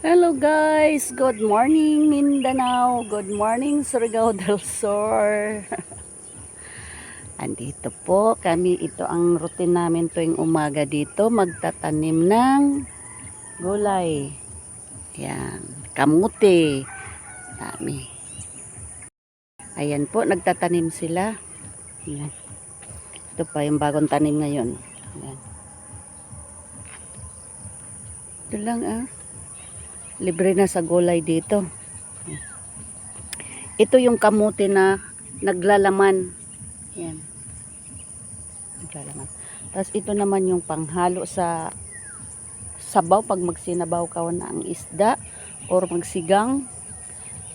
Hello guys, good morning Mindanao, good morning Surigao del Sur. Andito po kami, ito ang routine namin tuwing umaga dito, magtatanim ng gulay. Yan, kamuti. Dami. Ayan po, nagtatanim sila. Yan. Ito pa yung bagong tanim ngayon. Yan. Ito lang ah libre na sa gulay dito. Ito yung kamuti na naglalaman. Yan. Naglalaman. Tapos ito naman yung panghalo sa sabaw pag magsinabaw ka na ang isda or magsigang.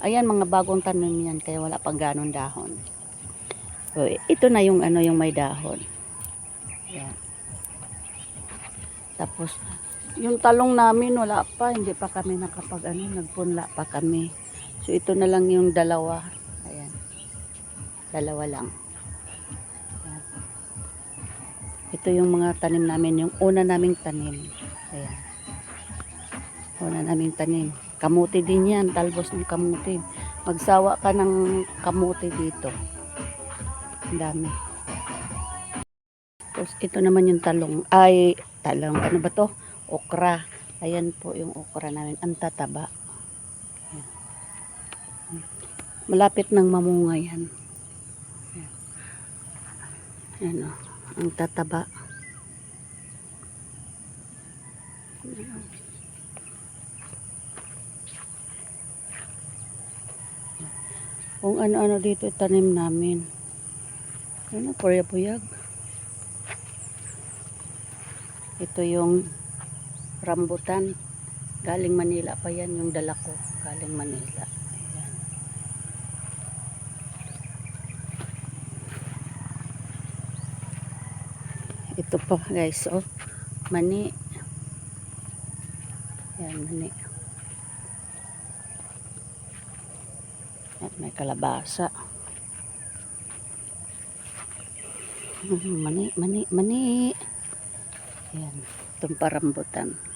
Ayan mga bagong tanim yan kaya wala pang ganon dahon. So, ito na yung ano yung may dahon. Yan. Tapos yung talong namin wala pa, hindi pa kami nakapag ano, nagpunla pa kami. So ito na lang yung dalawa. Ayan. Dalawa lang. Ayan. Ito yung mga tanim namin, yung una naming tanim. Ayan. Una naming tanim. Kamuti din yan, talbos ng kamuti. Magsawa ka ng kamuti dito. Ang dami. Tapos ito naman yung talong. Ay, talong. Ano ba to? Okra. Ayan po yung okra namin. Ang tataba. Ayan. Malapit ng mamunga yan. Ayan. Ayan o. Ang tataba. Kung ano-ano dito itanim namin. Ano, puyag-puyag. Ito yung rambutan. Galing Manila pa yan yung dala ko. Galing Manila. Ayan. Ito pa guys. Oh. Mani. Ayan, mani. At may kalabasa. Mm, Mani, mani, mani. Ayan. Itong parambutan.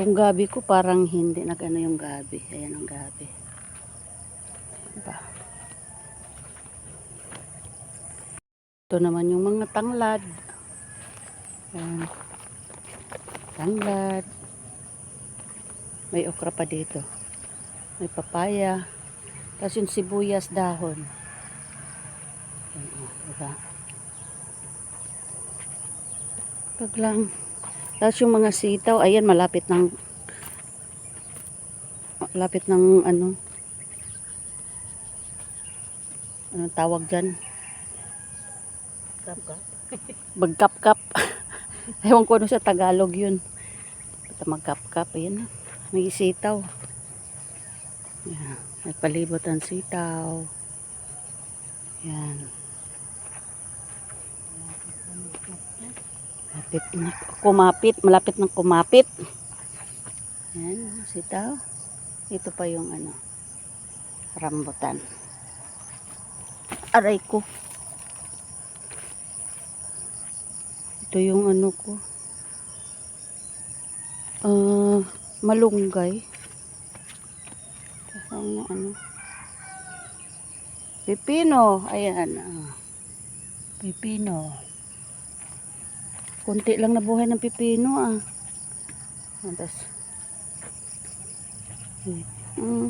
Itong gabi ko parang hindi nag-ano yung gabi. Ayan ang gabi. Pa. Ito naman yung mga tanglad. Ayan. Tanglad. May okra pa dito. May papaya. Tapos yung sibuyas dahon. Ayan, oh, diba? Pag lang. Tapos yung mga sitaw, ayan, malapit ng malapit ng ano ano tawag dyan? Kap-kap. Bagkap-kap. Ewan ko ano sa Tagalog yun. Basta magkap-kap, ayan. May sitaw. Yan. May palibot ang sitaw. Yan. Malapit na kumapit. Malapit ng kumapit. Yan, sitaw. Ito pa yung ano, rambutan. Aray ko. Ito yung ano ko. Ah, malunggay. Ang ano. Pipino. Ayan. ah. Pipino. Kunti lang nabuhay ng pipino ah. Ah, Tas. Mm.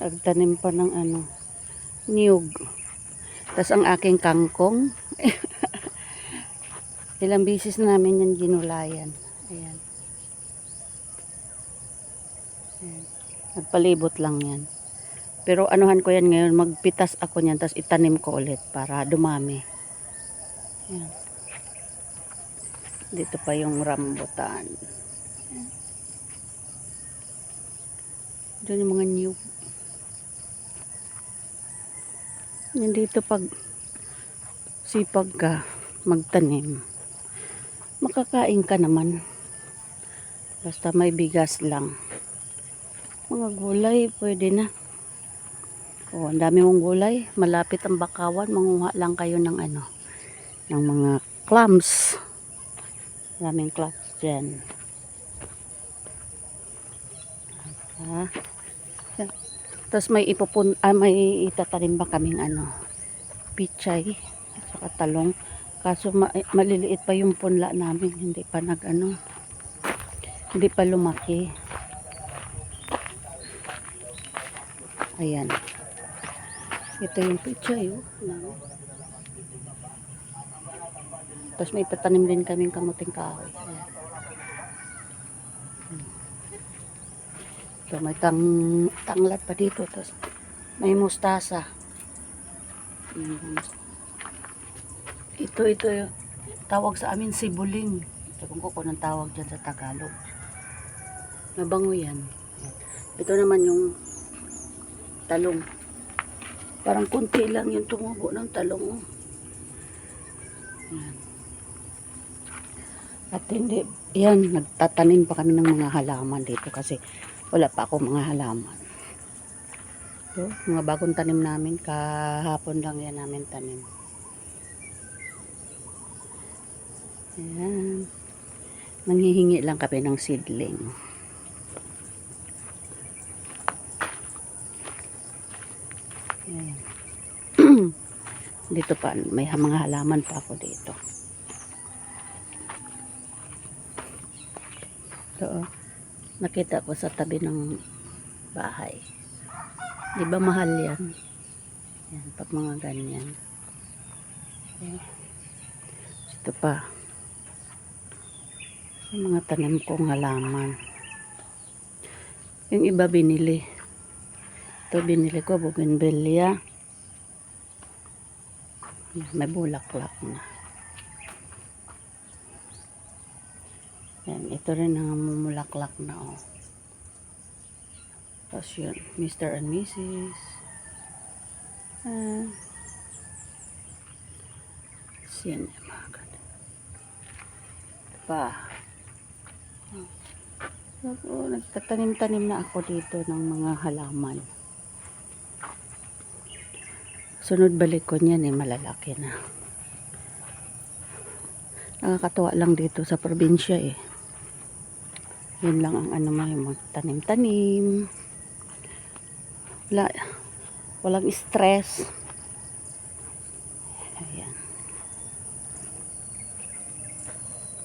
Nagtanim pa ng ano. Niyog. Tapos ang aking kangkong. Ilang bisis namin yan ginulayan. Ayan. Ayan. Nagpalibot lang yan. Pero anuhan ko yan ngayon, magpitas ako niyan, tapos itanim ko ulit para dumami. Ayan. Dito pa yung rambutan. Ayan. Diyan yung mga new. Yan dito pag sipag ka magtanim, makakain ka naman. Basta may bigas lang. Mga gulay, pwede na. O, ang dami mong gulay. Malapit ang bakawan. Manguha lang kayo ng ano. ng mga clams. Maraming clams dyan. Ah. Tapos may ipupun ah, may itatanim pa kaming ano, pichay at saka talong. Kaso ma- eh, maliliit pa yung punla namin, hindi pa nag ano, hindi pa lumaki. Ayan. Ito yung pichay, oh. Tapos may tatanim din kaming kamuting kahoy. Ayan. So may tang tanglat pa dito. Tapos may mustasa. Ito, ito yung tawag sa amin sibuling. Ewan ko kung anong tawag dyan sa Tagalog. Mabango yan. Ito naman yung talong. Parang kunti lang yung tumubo ng talong. oh. Yan. At hindi, yan, nagtatanim pa kami ng mga halaman dito kasi wala pa ako mga halaman. Ito, mga bagong tanim namin, kahapon lang yan namin tanim. Ayan. Manghihingi lang kami ng seedling. dito pa, may mga halaman pa ako dito. Ito, oh. nakita ko sa tabi ng bahay. Di ba mahal yan? Yan, pag mga ganyan. Okay. Ito pa. Yung mga tanim kong halaman. Yung iba binili. Ito binili ko, bougainvillea. May bulaklak na. Yan, ito rin ang mumulaklak na oh. Tapos yun, Mr. and Mrs. Ah. Cinema. Pa. Ako, nagtatanim-tanim na ako dito ng mga halaman. Sunod balik ko niyan eh, malalaki na. Nakakatuwa lang dito sa probinsya eh. Yun lang ang ano yung magtanim-tanim. Wala, walang stress. Ayan.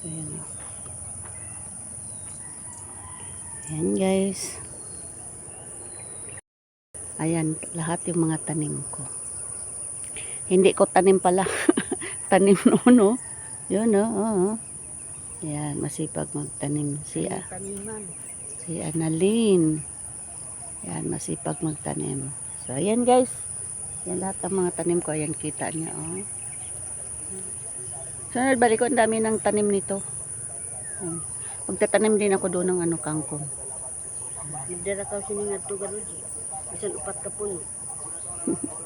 Ayan. oh. Ayan guys. Ayan, lahat yung mga tanim ko. Hindi ko tanim pala. tanim noon, no? Yun, no? Oo. Ayan, masipag magtanim siya. Si Annalyn. Yan, masipag magtanim. So, ayan guys. Yan lahat ng mga tanim ko. Ayan, kita niya, oh. Sunod, balik ko. Ang dami ng tanim nito. Oh. Magtatanim din ako doon ng ano, kangkong. Nagdara ka siningad to garuji. Bisan upat ka puno.